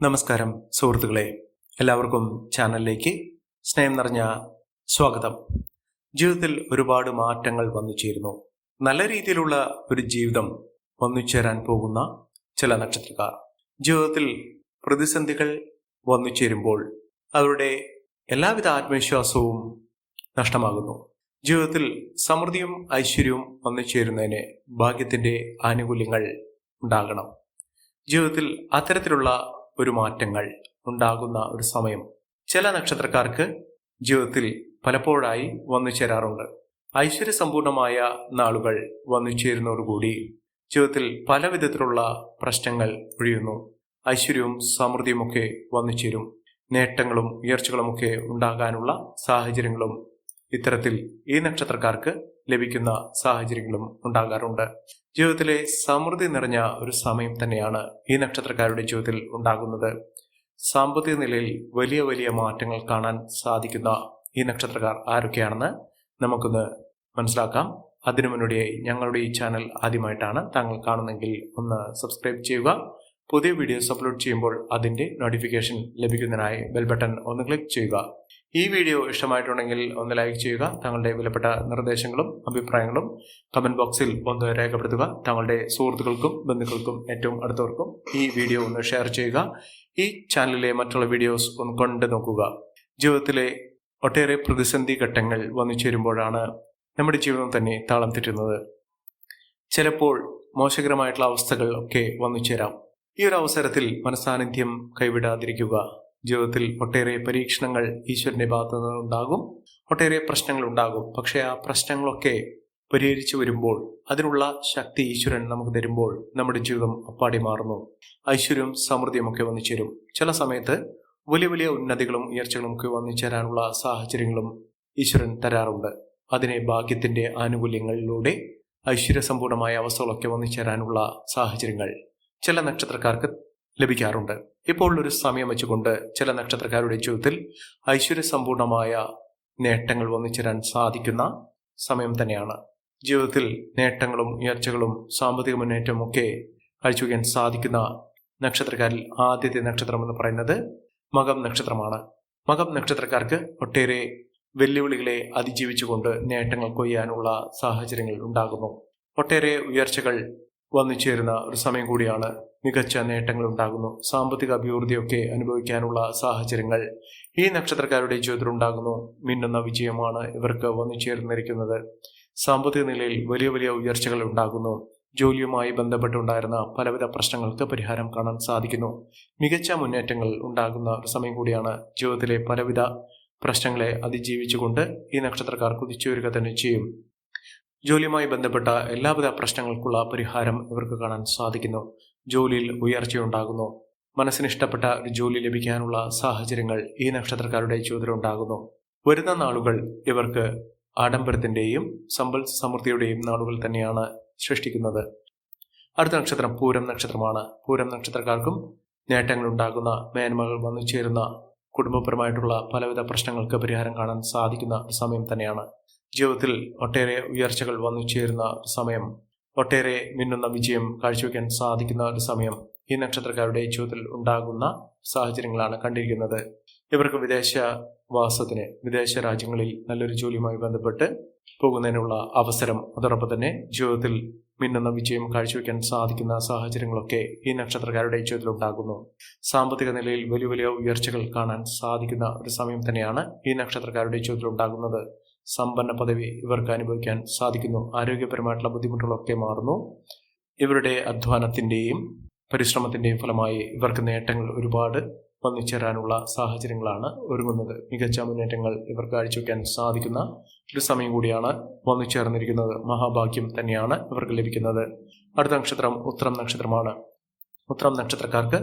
നമസ്കാരം സുഹൃത്തുക്കളെ. എല്ലാവർക്കും ചാനലിലേക്ക് സ്നേഹം നിറഞ്ഞ സ്വാഗതം. ജീവിതത്തിൽ ഒരുപാട് മാറ്റങ്ങൾ വന്നു ചേരുന്നു. നല്ല രീതിയിലുള്ള ഒരു ജീവിതം വന്നു ചേരാൻ പോകുന്ന ചില നക്ഷത്രക്കാർ. ജീവിതത്തിൽ പ്രതിസന്ധികൾ വന്നു ചേരുമ്പോൾ അവരുടെ എല്ലാവിധ ആത്മവിശ്വാസവും നഷ്ടമാകുന്നു. ജീവിതത്തിൽ സമൃദ്ധിയും ഐശ്വര്യവും വന്നു ചേരുന്നതിന് ഭാഗ്യത്തിന്റെ ആനുകൂല്യങ്ങൾ ഉണ്ടാകണം. ജീവിതത്തിൽ അത്തരത്തിലുള്ള ഒരു മാറ്റങ്ങൾ ഉണ്ടാകുന്ന ഒരു സമയം. ചില നക്ഷത്രക്കാർക്ക് ജീവിതത്തിൽ പലപ്പോഴായി വന്നു ചേരാറുണ്ട്. ഐശ്വര്യസമ്പൂർണമായ നാളുകൾ വന്നു ചേരുന്നതോടുകൂടി ജീവിതത്തിൽ പല വിധത്തിലുള്ള പ്രശ്നങ്ങൾ ഒഴിയുന്നു. ഐശ്വര്യവും സമൃദ്ധിയുമൊക്കെ വന്നു ചേരും. നേട്ടങ്ങളും ഉയർച്ചകളുമൊക്കെ ഉണ്ടാകാനുള്ള സാഹചര്യങ്ങളും ഇത്തരത്തിൽ ഈ നക്ഷത്രക്കാർക്ക് ലഭിക്കുന്ന സാഹചര്യങ്ങളും ഉണ്ടാകാറുണ്ട്. ജീവിതത്തിലെ സമൃദ്ധി നിറഞ്ഞ ഒരു സമയം തന്നെയാണ് ഈ നക്ഷത്രക്കാരുടെ ജീവിതത്തിൽ ഉണ്ടാകുന്നത്. സാമ്പത്തിക നിലയിൽ വലിയ വലിയ മാറ്റങ്ങൾ കാണാൻ സാധിക്കുന്ന ഈ നക്ഷത്രക്കാർ ആരൊക്കെയാണെന്ന് നമുക്കൊന്ന് മനസ്സിലാക്കാം. അതിനു മുന്നോടിയായി ഞങ്ങളുടെ ഈ ചാനൽ ആദ്യമായിട്ടാണ് താങ്കൾ കാണുന്നെങ്കിൽ ഒന്ന് സബ്സ്ക്രൈബ് ചെയ്യുക. പുതിയ വീഡിയോസ് അപ്ലോഡ് ചെയ്യുമ്പോൾ അതിന്റെ നോട്ടിഫിക്കേഷൻ ലഭിക്കുന്നതിനായി ബെൽ ബട്ടൺ ഒന്ന് ക്ലിക്ക് ചെയ്യുക. ഈ വീഡിയോ ഇഷ്ടമായിട്ടുണ്ടെങ്കിൽ ഒന്ന് ലൈക്ക് ചെയ്യുക തങ്ങളുടെ വിലപ്പെട്ട നിർദ്ദേശങ്ങളും അഭിപ്രായങ്ങളും കമന്റ് ബോക്സിൽ ഒന്ന് രേഖപ്പെടുത്തുക. തങ്ങളുടെ സുഹൃത്തുക്കൾക്കും ബന്ധുക്കൾക്കും ഏറ്റവും അടുത്തവർക്കും ഈ വീഡിയോ ഒന്ന് ഷെയർ ചെയ്യുക. ഈ ചാനലിലെ മറ്റുള്ള വീഡിയോസ് ഒന്ന് കണ്ടു നോക്കുക. ജീവിതത്തിലെ ഒട്ടേറെ പ്രതിസന്ധി ഘട്ടങ്ങൾ വന്നു ചേരുമ്പോഴാണ് നമ്മുടെ ജീവിതം തന്നെ താളം തെറ്റുന്നത്. ചിലപ്പോൾ മോശകരമായിട്ടുള്ള അവസ്ഥകൾ ഒക്കെ വന്നു ചേരാം. ഈ ഒരു അവസരത്തിൽ മനസാന്നിധ്യം കൈവിടാതിരിക്കുക. ജീവിതത്തിൽ ഒട്ടേറെ പരീക്ഷണങ്ങൾ ഈശ്വരന്റെ ഭാഗത്തു നിന്നുണ്ടാകും. ഒട്ടേറെ പ്രശ്നങ്ങൾ ഉണ്ടാകും. പക്ഷേ ആ പ്രശ്നങ്ങളൊക്കെ പരിഹരിച്ചു വരുമ്പോൾ അതിനുള്ള ശക്തി ഈശ്വരൻ നമുക്ക് തരുമ്പോൾ നമ്മുടെ ജീവിതം അപ്പാടി മാറുന്നു. ഐശ്വര്യവും സമൃദ്ധിയും ഒക്കെ വന്നു ചേരും. ചില സമയത്ത് വലിയ വലിയ ഉന്നതികളും ഉയർച്ചകളും ഒക്കെ വന്നു ചേരാനുള്ള സാഹചര്യങ്ങളും ഈശ്വരൻ തരാറുണ്ട്. അതിനെ ഭാഗ്യത്തിന്റെ ആനുകൂല്യങ്ങളിലൂടെ ഐശ്വര്യസമ്പൂർണമായ അവസ്ഥകളൊക്കെ വന്നു ചേരാനുള്ള സാഹചര്യങ്ങൾ ചില നക്ഷത്രക്കാർക്ക് ലഭിക്കാറുണ്ട്. ഇപ്പോൾ ഒരു സമയം വെച്ചുകൊണ്ട് ചില നക്ഷത്രക്കാരുടെ ജീവിതത്തിൽ ഐശ്വര്യസമ്പൂർണമായ നേട്ടങ്ങൾ വന്നു ചേരാൻ സാധിക്കുന്ന സമയം തന്നെയാണ്. ജീവിതത്തിൽ നേട്ടങ്ങളും ഉയർച്ചകളും സാമ്പത്തിക മുന്നേറ്റവും ഒക്കെ കാഴ്ചവെക്കാൻ സാധിക്കുന്ന നക്ഷത്രക്കാരിൽ ആദ്യത്തെ നക്ഷത്രം എന്ന് പറയുന്നത് മകം നക്ഷത്രമാണ്. മകം നക്ഷത്രക്കാർക്ക് ഒട്ടേറെ വെല്ലുവിളികളെ അതിജീവിച്ചുകൊണ്ട് നേട്ടങ്ങൾ കൊയ്യാനുള്ള സാഹചര്യങ്ങൾ ഉണ്ടാകുന്നു. ഒട്ടേറെ ഉയർച്ചകൾ വന്നു ചേരുന്ന ഒരു സമയം കൂടിയാണ് മികച്ച നേട്ടങ്ങൾ ഉണ്ടാകുന്നു സാമ്പത്തിക അഭിവൃദ്ധിയൊക്കെ അനുഭവിക്കാനുള്ള സാഹചര്യങ്ങൾ ഈ നക്ഷത്രക്കാരുടെ ജീവിതത്തിൽ ഉണ്ടാകുന്നു മിന്നുന്ന വിജയമാണ് ഇവർക്ക് വന്നു ചേർന്നിരിക്കുന്നത്. സാമ്പത്തിക നിലയിൽ വലിയ വലിയ ഉയർച്ചകൾ ഉണ്ടാകുന്നു. ജോലിയുമായി ബന്ധപ്പെട്ടുണ്ടായിരുന്ന പലവിധ പ്രശ്നങ്ങൾക്ക് പരിഹാരം കാണാൻ സാധിക്കുന്നു. മികച്ച മുന്നേറ്റങ്ങൾ ഉണ്ടാകുന്ന ഒരു സമയം കൂടിയാണ് ജീവിതത്തിലെ പലവിധ പ്രശ്നങ്ങളെ അതിജീവിച്ചുകൊണ്ട് ഈ നക്ഷത്രക്കാർ കുതിച്ചുയരുക തന്നെ ചെയ്യും. ജോലിയുമായി ബന്ധപ്പെട്ട എല്ലാവിധ പ്രശ്നങ്ങൾക്കുള്ള പരിഹാരം ഇവർക്ക് കാണാൻ സാധിക്കുന്നു. ജോലിയിൽ ഉയർച്ചയുണ്ടാകുന്നു. മനസ്സിന് ഇഷ്ടപ്പെട്ട ഒരു ജോലി ലഭിക്കാനുള്ള സാഹചര്യങ്ങൾ ഈ നക്ഷത്രക്കാരുടെ ജീവിതത്തിൽ ഉണ്ടാകുന്നു. വരുന്ന നാളുകൾ ഇവർക്ക് ആഡംബരത്തിന്റെയും സമ്പൽ സമൃദ്ധിയുടെയും നാളുകൾ തന്നെയാണ് സൃഷ്ടിക്കുന്നത്. അടുത്ത നക്ഷത്രം പൂരം നക്ഷത്രമാണ്. പൂരം നക്ഷത്രക്കാർക്കും നേട്ടങ്ങൾ ഉണ്ടാകുന്ന മേന്മകൾ വന്നു ചേരുന്ന കുടുംബപരമായിട്ടുള്ള പലവിധ പ്രശ്നങ്ങൾക്ക് പരിഹാരം കാണാൻ സാധിക്കുന്ന സമയം തന്നെയാണ്. ജീവിതത്തിൽ ഒട്ടേറെ ഉയർച്ചകൾ വന്നു ചേരുന്ന സമയം. ഒട്ടേറെ മിന്നുന്ന വിജയം കാഴ്ചവെക്കാൻ സാധിക്കുന്ന ഒരു സമയം ഈ നക്ഷത്രക്കാരുടെ ജീവിതത്തിൽ ഉണ്ടാകുന്ന സാഹചര്യങ്ങളാണ് കണ്ടിരിക്കുന്നത്. ഇവർക്ക് വിദേശ വാസത്തിന് വിദേശ രാജ്യങ്ങളിൽ നല്ലൊരു ജോലിയുമായി ബന്ധപ്പെട്ട് പോകുന്നതിനുള്ള അവസരം അതോടൊപ്പം തന്നെ ജീവിതത്തിൽ മിന്നുന്ന വിജയം കാഴ്ചവെക്കാൻ സാധിക്കുന്ന സാഹചര്യങ്ങളൊക്കെ ഈ നക്ഷത്രക്കാരുടെ ജീവിതത്തിൽ ഉണ്ടാകുന്നു. സാമ്പത്തിക നിലയിൽ വലിയ വലിയ ഉയർച്ചകൾ കാണാൻ സാധിക്കുന്ന ഒരു സമയം തന്നെയാണ് ഈ നക്ഷത്രക്കാരുടെ ജീവിതത്തിൽ ഉണ്ടാകുന്നത്. സമ്പന്ന പദവി ഇവർക്ക് അനുഭവിക്കാൻ സാധിക്കുന്നു. ആരോഗ്യപരമായിട്ടുള്ള ബുദ്ധിമുട്ടുകളൊക്കെ മാറുന്നു. ഇവരുടെ അധ്വാനത്തിന്റെയും പരിശ്രമത്തിന്റെയും ഫലമായി ഇവർക്ക് നേട്ടങ്ങൾ ഒരുപാട് വന്നു ചേരാനുള്ള സാഹചര്യങ്ങളാണ് ഒരുങ്ങുന്നത്. മികച്ച മുന്നേറ്റങ്ങൾ ഇവർക്ക് കാഴ്ചവെക്കാൻ സാധിക്കുന്ന ഒരു സമയം കൂടിയാണ് വന്നു ചേർന്നിരിക്കുന്നത് മഹാഭാഗ്യം തന്നെയാണ് ഇവർക്ക് ലഭിക്കുന്നത്. അടുത്ത നക്ഷത്രം ഉത്തരം നക്ഷത്രമാണ്. ഉത്തരം നക്ഷത്രക്കാർക്ക്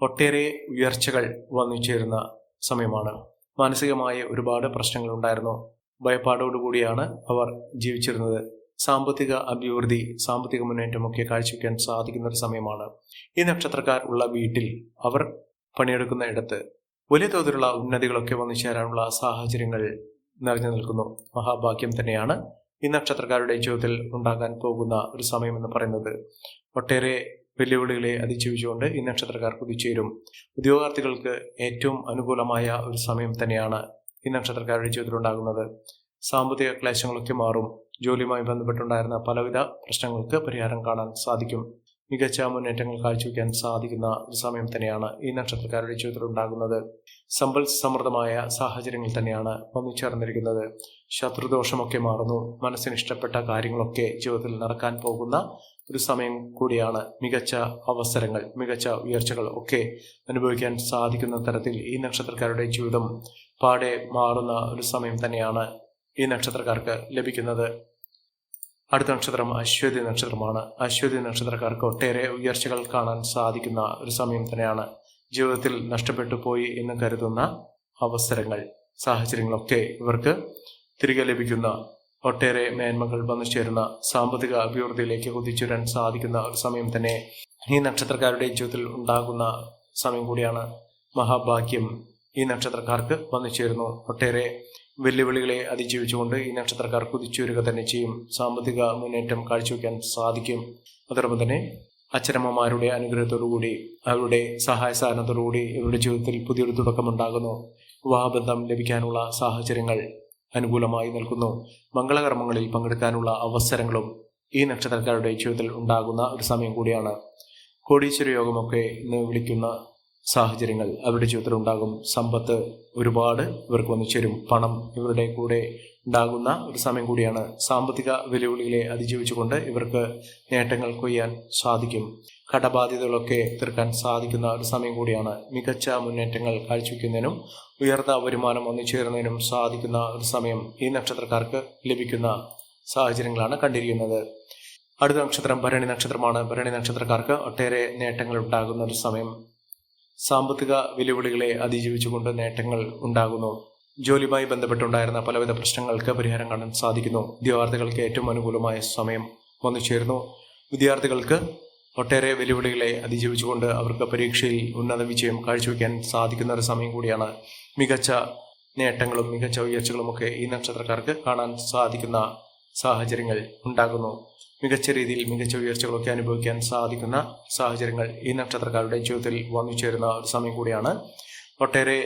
ഒട്ടേറെ ഉയർച്ചകൾ വന്നു ചേരുന്ന സമയമാണ്. മാനസികമായ ഒരുപാട് പ്രശ്നങ്ങൾ ഉണ്ടായിരുന്നു. ഭയപ്പാടോടുകൂടിയാണ് അവർ ജീവിച്ചിരുന്നത്. സാമ്പത്തിക അഭിവൃദ്ധി സാമ്പത്തിക മുന്നേറ്റം ഒക്കെ കാഴ്ചവെക്കാൻ സാധിക്കുന്ന ഒരു സമയമാണ്. ഈ നക്ഷത്രക്കാർ ഉള്ള വീട്ടിൽ അവർ പണിയെടുക്കുന്ന ഇടത്ത് വലിയ തോതിലുള്ള ഉന്നതികളൊക്കെ വന്നു ചേരാനുള്ള സാഹചര്യങ്ങൾ നിറഞ്ഞു നിൽക്കുന്നു. മഹാഭാഗ്യം തന്നെയാണ് ഈ നക്ഷത്രക്കാരുടെ ജീവിതത്തിൽ ഉണ്ടാകാൻ പോകുന്ന ഒരു സമയം എന്ന് പറയുന്നത്. ഒട്ടേറെ വെല്ലുവിളികളെ അതിജീവിച്ചുകൊണ്ട് ഈ നക്ഷത്രക്കാർ കുതിച്ചേരും. ഉദ്യോഗാർത്ഥികൾക്ക് ഏറ്റവും അനുകൂലമായ ഒരു സമയം തന്നെയാണ് ഈ നക്ഷത്രക്കാരുടെ ജീവിതത്തിൽ ഉണ്ടാകുന്നത് സാമ്പത്തിക ക്ലേശങ്ങളൊക്കെ മാറും. ജോലിയുമായി ബന്ധപ്പെട്ടുണ്ടായിരുന്ന പലവിധ പ്രശ്നങ്ങൾക്ക് പരിഹാരം കാണാൻ സാധിക്കും. മികച്ച മുന്നേറ്റങ്ങൾ കാഴ്ചവെക്കാൻ സാധിക്കുന്ന ഒരു സമയം തന്നെയാണ് ഈ നക്ഷത്രക്കാരുടെ ജീവിതത്തിൽ ഉണ്ടാകുന്നത്. സമ്പൽ സമൃദ്ധമായ സാഹചര്യങ്ങൾ തന്നെയാണ് വന്നു ചേർന്നിരിക്കുന്നത്. ശത്രുദോഷമൊക്കെ മാറുന്നു. മനസ്സിന് ഇഷ്ടപ്പെട്ട കാര്യങ്ങളൊക്കെ ജീവിതത്തിൽ നടക്കാൻ പോകുന്ന ഒരു സമയം കൂടിയാണ് മികച്ച അവസരങ്ങൾ മികച്ച ഉയർച്ചകൾ ഒക്കെ അനുഭവിക്കാൻ സാധിക്കുന്ന തരത്തിൽ ഈ നക്ഷത്രക്കാരുടെ ജീവിതം പാടെ മാറുന്ന ഒരു സമയം തന്നെയാണ് ഈ നക്ഷത്രക്കാർക്ക് ലഭിക്കുന്നത്. അടുത്ത നക്ഷത്രം അശ്വതി നക്ഷത്രമാണ്. അശ്വതി നക്ഷത്രക്കാർക്ക് ഒട്ടേറെ ഉയർച്ചകൾ കാണാൻ സാധിക്കുന്ന ഒരു സമയം തന്നെയാണ്. ജീവിതത്തിൽ നഷ്ടപ്പെട്ടു പോയി എന്ന് കരുതുന്ന അവസരങ്ങൾ സാഹചര്യങ്ങളൊക്കെ ഇവർക്ക് തിരികെ ലഭിക്കുന്ന ഒട്ടേറെ മേന്മകൾ വന്നു ചേരുന്ന സാമ്പത്തിക അഭിവൃദ്ധിയിലേക്ക് കുതിച്ചുവരാൻ സാധിക്കുന്ന ഒരു സമയം തന്നെ ഈ നക്ഷത്രക്കാരുടെ ജീവിതത്തിൽ ഉണ്ടാകുന്ന സമയം കൂടിയാണ്. മഹാഭാഗ്യം ഈ നക്ഷത്രക്കാർക്ക് വന്നു ചേരുന്നു. ഒട്ടേറെ വെല്ലുവിളികളെ അതിജീവിച്ചുകൊണ്ട് ഈ നക്ഷത്രക്കാർ കുതിച്ചുവരിക തന്നെ ചെയ്യും. സാമ്പത്തിക മുന്നേറ്റം കാഴ്ചവെക്കാൻ സാധിക്കും. അതോടൊപ്പം തന്നെ അച്ഛനമ്മമാരുടെ അനുഗ്രഹത്തോടുകൂടി അവരുടെ സഹായ സ്ഥാനത്തോടുകൂടി ഇവരുടെ ജീവിതത്തിൽ പുതിയൊരു തുടക്കമുണ്ടാകുന്നു. വിവാഹബന്ധം ലഭിക്കാനുള്ള സാഹചര്യങ്ങൾ അനുകൂലമായി നിൽക്കുന്നു. മംഗളകർമ്മങ്ങളിൽ പങ്കെടുക്കാനുള്ള അവസരങ്ങളും ഈ നക്ഷത്രക്കാരുടെ ജീവിതത്തിൽ ഉണ്ടാകുന്ന ഒരു സമയം കൂടിയാണ്. കോടീശ്വര യോഗമൊക്കെ ഇന്ന് വിളിക്കുന്ന സാഹചര്യങ്ങൾ അവരുടെ ജീവിതത്തിൽ ഉണ്ടാകും സമ്പത്ത് ഒരുപാട് ഇവർക്ക് വന്നു ചേരും. പണം ഇവരുടെ കൂടെ ഉണ്ടാകുന്ന ഒരു സമയം കൂടിയാണ് സാമ്പത്തിക വെല്ലുവിളികളെ അതിജീവിച്ചുകൊണ്ട് ഇവർക്ക് നേട്ടങ്ങൾ കൊയ്യാൻ സാധിക്കും. കടബാധ്യതകളൊക്കെ തീർക്കാൻ സാധിക്കുന്ന ഒരു സമയം കൂടിയാണ് മികച്ച മുന്നേറ്റങ്ങൾ കാഴ്ചവെക്കുന്നതിനും ഉയർന്ന വരുമാനം വന്നു ചേരുന്നതിനും സാധിക്കുന്ന ഒരു സമയം ഈ നക്ഷത്രക്കാർക്ക് ലഭിക്കുന്ന സാഹചര്യങ്ങളാണ് കണ്ടിരിക്കുന്നത്. അടുത്ത നക്ഷത്രം ഭരണി നക്ഷത്രമാണ്. ഭരണി നക്ഷത്രക്കാർക്ക് ഒട്ടേറെ നേട്ടങ്ങൾ ഉണ്ടാകുന്ന ഒരു സമയം. സാമ്പത്തിക വെല്ലുവിളികളെ അതിജീവിച്ചുകൊണ്ട് നേട്ടങ്ങൾ ഉണ്ടാകുന്നു. ജോലിയുമായി ബന്ധപ്പെട്ടുണ്ടായിരുന്ന പലവിധ പ്രശ്നങ്ങൾക്ക് പരിഹാരം കാണാൻ സാധിക്കുന്നു. വിദ്യാർത്ഥികൾക്ക് ഏറ്റവും അനുകൂലമായ സമയം വന്നു ചേരുന്നു വിദ്യാർത്ഥികൾക്ക് ഒട്ടേറെ വെല്ലുവിളികളെ അതിജീവിച്ചുകൊണ്ട് അവർക്ക് പരീക്ഷയിൽ ഉന്നത വിജയം കാഴ്ചവെക്കാൻ സാധിക്കുന്ന ഒരു സമയം കൂടിയാണ് മികച്ച നേട്ടങ്ങളും മികച്ച ഉയർച്ചകളുമൊക്കെ ഈ നക്ഷത്രക്കാർക്ക് കാണാൻ സാധിക്കുന്ന സാഹചര്യങ്ങൾ ഉണ്ടാകുന്നു. മികച്ച രീതിയിൽ മികച്ച ഉയർച്ചകളൊക്കെ അനുഭവിക്കാൻ സാധിക്കുന്ന സാഹചര്യങ്ങൾ ഈ നക്ഷത്രക്കാരുടെ ജീവിതത്തിൽ വന്നു ചേരുന്ന ഒരു സമയം കൂടിയാണ്. ഒട്ടേറെ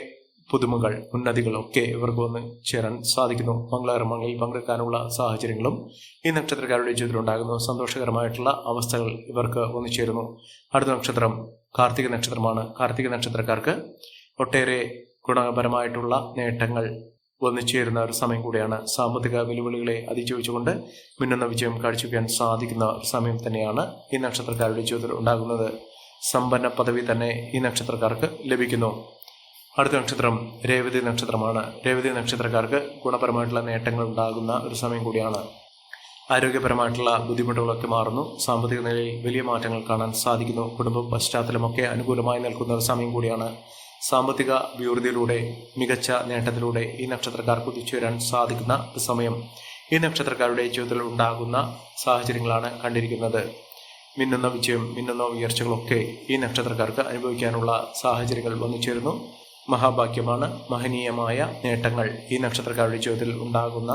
പുതുമകൾ ഉന്നതികളൊക്കെ ഇവർക്ക് വന്ന് ചേരാൻ സാധിക്കുന്നു. മംഗളകർമ്മങ്ങളിൽ പങ്കെടുക്കാനുള്ള സാഹചര്യങ്ങളും ഈ നക്ഷത്രക്കാരുടെ ജീവിതത്തിൽ ഉണ്ടാകുന്നു. സന്തോഷകരമായിട്ടുള്ള അവസ്ഥകൾ ഇവർക്ക് വന്നു ചേരുന്നു. അടുത്ത നക്ഷത്രം കാർത്തിക നക്ഷത്രമാണ്. കാർത്തിക നക്ഷത്രക്കാർക്ക് ഒട്ടേറെ ഗുണപരമായിട്ടുള്ള നേട്ടങ്ങൾ വന്നു ചേരുന്ന ഒരു സമയം കൂടിയാണ്. സാമ്പത്തിക വെല്ലുവിളികളെ അതിജീവിച്ചുകൊണ്ട് മിന്നുന്ന വിജയം കാഴ്ചവെക്കാൻ സാധിക്കുന്ന ഒരു സമയം തന്നെയാണ് ഈ നക്ഷത്രക്കാരുടെ ജീവിതത്തിൽ ഉണ്ടാകുന്നത്. സമ്പന്ന പദവി തന്നെ ഈ നക്ഷത്രക്കാർക്ക് ലഭിക്കുന്നു. അടുത്ത നക്ഷത്രം രേവതി നക്ഷത്രമാണ്. രേവതി നക്ഷത്രക്കാർക്ക് ഗുണപരമായിട്ടുള്ള നേട്ടങ്ങൾ ഉണ്ടാകുന്ന ഒരു സമയം കൂടിയാണ്. ആരോഗ്യപരമായിട്ടുള്ള ബുദ്ധിമുട്ടുകളൊക്കെ മാറുന്നു. സാമ്പത്തിക നിലയിൽ വലിയ മാറ്റങ്ങൾ കാണാൻ സാധിക്കുന്നു. കുടുംബ പശ്ചാത്തലമൊക്കെ അനുകൂലമായി നിൽക്കുന്ന ഒരു സമയം കൂടിയാണ്. സാമ്പത്തിക അഭിവൃദ്ധിയിലൂടെ മികച്ച നേട്ടത്തിലൂടെ ഈ നക്ഷത്രക്കാർ കുതിച്ചുയരാൻ സാധിക്കുന്ന സമയം ഈ നക്ഷത്രക്കാരുടെ ജീവിതത്തിൽ ഉണ്ടാകുന്ന സാഹചര്യങ്ങളാണ് കണ്ടിരിക്കുന്നത്. മിന്നുന്ന വിജയം മിന്നുന്ന ഉയർച്ചകളൊക്കെ ഈ നക്ഷത്രക്കാർക്ക് അനുഭവിക്കാനുള്ള സാഹചര്യങ്ങൾ വന്നു ചേരുന്നു. മഹാഭാഗ്യമാണ് മഹനീയമായ നേട്ടങ്ങൾ ഈ നക്ഷത്രക്കാരുടെ ജീവിതത്തിൽ ഉണ്ടാകുന്ന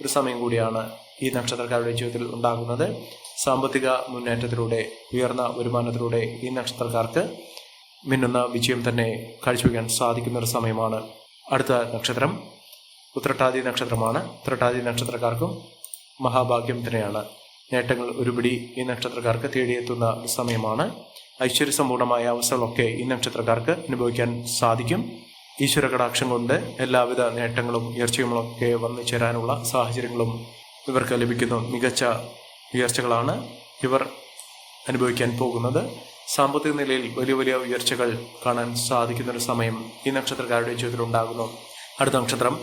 ഒരു സമയം കൂടിയാണ് ഈ നക്ഷത്രക്കാരുടെ ജീവിതത്തിൽ ഉണ്ടാകുന്നത്. സാമ്പത്തിക മുന്നേറ്റത്തിലൂടെ ഉയർന്ന വരുമാനത്തിലൂടെ ഈ നക്ഷത്രക്കാർക്ക് മിന്നുന്ന വിജയം തന്നെ കാഴ്ചവെക്കാൻ സാധിക്കുന്ന ഒരു സമയമാണ് അടുത്ത നക്ഷത്രം. ഉത്രട്ടാതി നക്ഷത്രമാണ്. ഉത്രട്ടാതി നക്ഷത്രക്കാർക്കും മഹാഭാഗ്യം തന്നെയാണ്. നേട്ടങ്ങൾ ഒരുപിടി ഈ നക്ഷത്രക്കാർക്ക് തേടിയെത്തുന്ന സമയമാണ്. ഐശ്വര്യ സമ്പൂർണമായ അവസ്ഥകളൊക്കെ ഈ നക്ഷത്രക്കാർക്ക് അനുഭവിക്കാൻ സാധിക്കും. ഈശ്വര കടാക്ഷം കൊണ്ട് എല്ലാവിധ നേട്ടങ്ങളും ഉയർച്ചയുമൊക്കെ വന്നു ചേരാനുള്ള സാഹചര്യങ്ങളും ഇവർക്ക് ലഭിക്കുന്നു മികച്ച ഉയർച്ചകളാണ് ഇവർ അനുഭവിക്കാൻ പോകുന്നത്. സാമ്പത്തിക നിലയിൽ വലിയ വലിയ ഉയർച്ചകൾ കാണാൻ സാധിക്കുന്ന ഒരു സമയം ഈ നക്ഷത്രക്കാരുടെ ജീവിതത്തിൽ ഉണ്ടാകുന്നു. അടുത്ത നക്ഷത്രം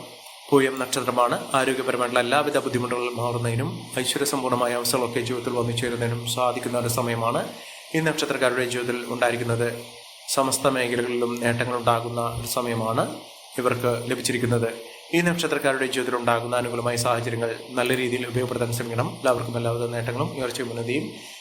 പൂയം നക്ഷത്രമാണ്. ആരോഗ്യപരമായിട്ടുള്ള എല്ലാവിധ ബുദ്ധിമുട്ടുകളും മാറുന്നതിനും ഐശ്വര്യസമ്പൂർണമായ അവസ്ഥകളൊക്കെ ജീവിതത്തിൽ വന്നു ചേരുന്നതിനും സാധിക്കുന്ന ഒരു സമയമാണ് ഈ നക്ഷത്രക്കാരുടെ ജീവിതത്തിൽ ഉണ്ടായിരിക്കുന്നത്. സമസ്ത മേഖലകളിലും നേട്ടങ്ങൾ ഉണ്ടാകുന്ന ഒരു സമയമാണ് ഇവർക്ക് ലഭിച്ചിരിക്കുന്നത്. ഈ നക്ഷത്രക്കാരുടെ ജീവിതത്തിൽ ഉണ്ടാകുന്ന അനുകൂലമായ സാഹചര്യങ്ങൾ നല്ല രീതിയിൽ ഉപയോഗപ്പെടുത്താൻ ശ്രമിക്കണം. എല്ലാവർക്കും എല്ലാവിധ നേട്ടങ്ങളും ഉയർച്ചയും ഉന്നതിയും